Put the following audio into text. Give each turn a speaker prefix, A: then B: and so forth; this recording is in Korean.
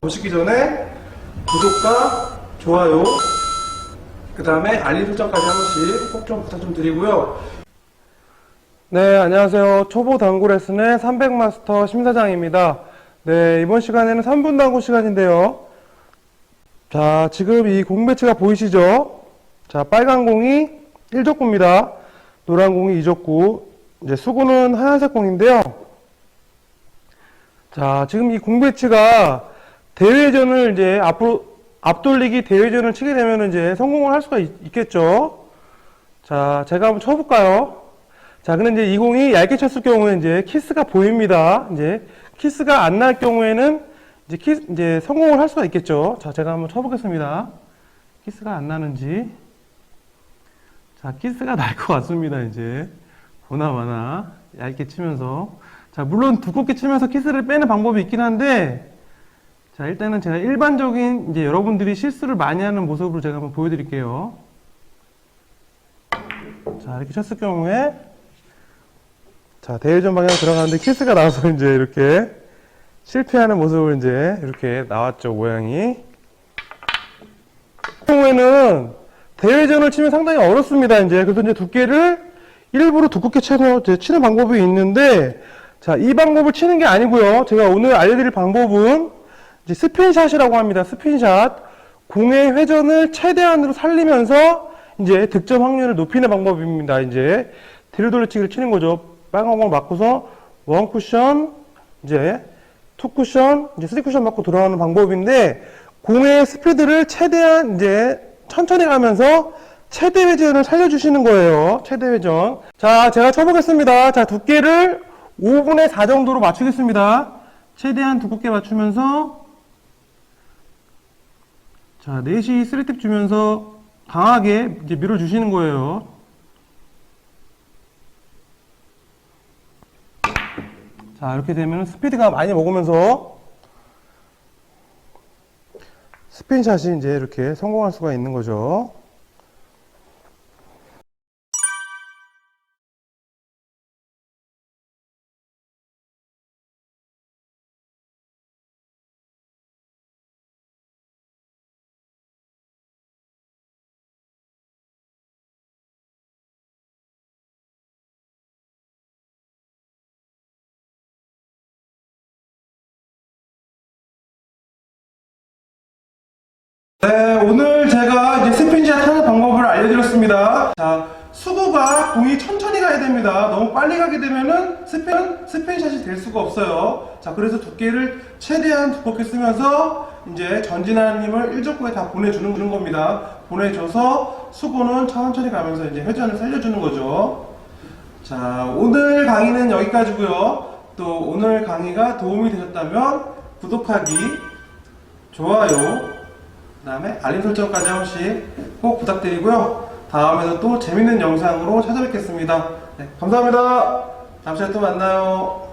A: 보시기 전에 구독과 좋아요, 그 다음에 알림 설정까지 한 번씩 꼭 좀 부탁 좀 드리고요. 네, 안녕하세요. 초보 당구 레슨의 300마스터 심사장입니다. 네, 이번 시간에는 3분 당구 시간인데요. 자, 지금 이 공 배치가 보이시죠? 자, 빨간 공이 1족구입니다. 노란 공이 2족구. 이제 수구는 하얀색 공인데요. 자, 지금 이 공 배치가 대회전을 이제 앞으로 앞돌리기 대회전을 치게 되면 이제 성공을 할 수가 있, 겠죠 자, 제가 한번 쳐볼까요? 자, 근데 이제 이 공이 얇게 쳤을 경우에 이제 키스가 보입니다. 이제 키스가 안 날 경우에는 이제 키 이제 성공을 할 수가 있겠죠. 자, 제가 한번 쳐보겠습니다. 키스가 안 나는지. 자, 키스가 날 것 같습니다. 이제 보나마나 얇게 치면서. 자, 물론 두껍게 치면서 키스를 빼는 방법이 있긴 한데, 자, 일단은 제가 일반적인 이제 여러분들이 실수를 많이 하는 모습으로 제가 한번 보여드릴게요. 자, 이렇게 쳤을 경우에, 자, 대회전 방향 들어가는데 키스가 나와서 이제 이렇게 실패하는 모습을 이제 이렇게 나왔죠, 모양이. 이 경우에는 대회전을 치면 상당히 어렵습니다, 이제. 그래서 이제 두께를 일부러 두껍게 쳐서 치는 방법이 있는데, 자, 이 방법을 치는 게 아니고요. 제가 오늘 알려드릴 방법은 이제 스핀샷이라고 합니다. 스핀샷. 공의 회전을 최대한으로 살리면서 이제 득점 확률을 높이는 방법입니다. 이제 뒤로 돌려치기를 치는 거죠. 빨간 공 맞고서 원 쿠션, 이제 투 쿠션, 이제 쓰리 쿠션 맞고 돌아가는 방법인데 공의 스피드를 최대한 이제 천천히 가면서 최대 회전을 살려주시는 거예요. 최대 회전. 자, 제가 쳐보겠습니다. 자, 두께를 5분의 4 정도로 맞추겠습니다. 최대한 두껍게 맞추면서 자, 4시 3탭 주면서 강하게 이제 밀어주시는 거예요. 자, 이렇게 되면 스피드가 많이 먹으면서 스핀샷이 이제 이렇게 성공할 수가 있는 거죠. 오늘 제가 이제 스핀샷 하는 방법을 알려드렸습니다. 자, 수구가 공이 천천히 가야 됩니다. 너무 빨리 가게 되면은 스핀, 스핀샷이 될 수가 없어요. 자, 그래서 두께를 최대한 두껍게 쓰면서 이제 전진하는 힘을 1족구에 다 보내주는 겁니다. 보내줘서 수구는 천천히 가면서 이제 회전을 살려주는 거죠. 자, 오늘 강의는 여기까지고요. 또 오늘 강의가 도움이 되셨다면 구독하기, 좋아요, 그 다음에 알림 설정까지 한 번씩 꼭 부탁드리고요. 다음에도 또 재밌는 영상으로 찾아뵙겠습니다. 네, 감사합니다. 다음 시간에 또 만나요.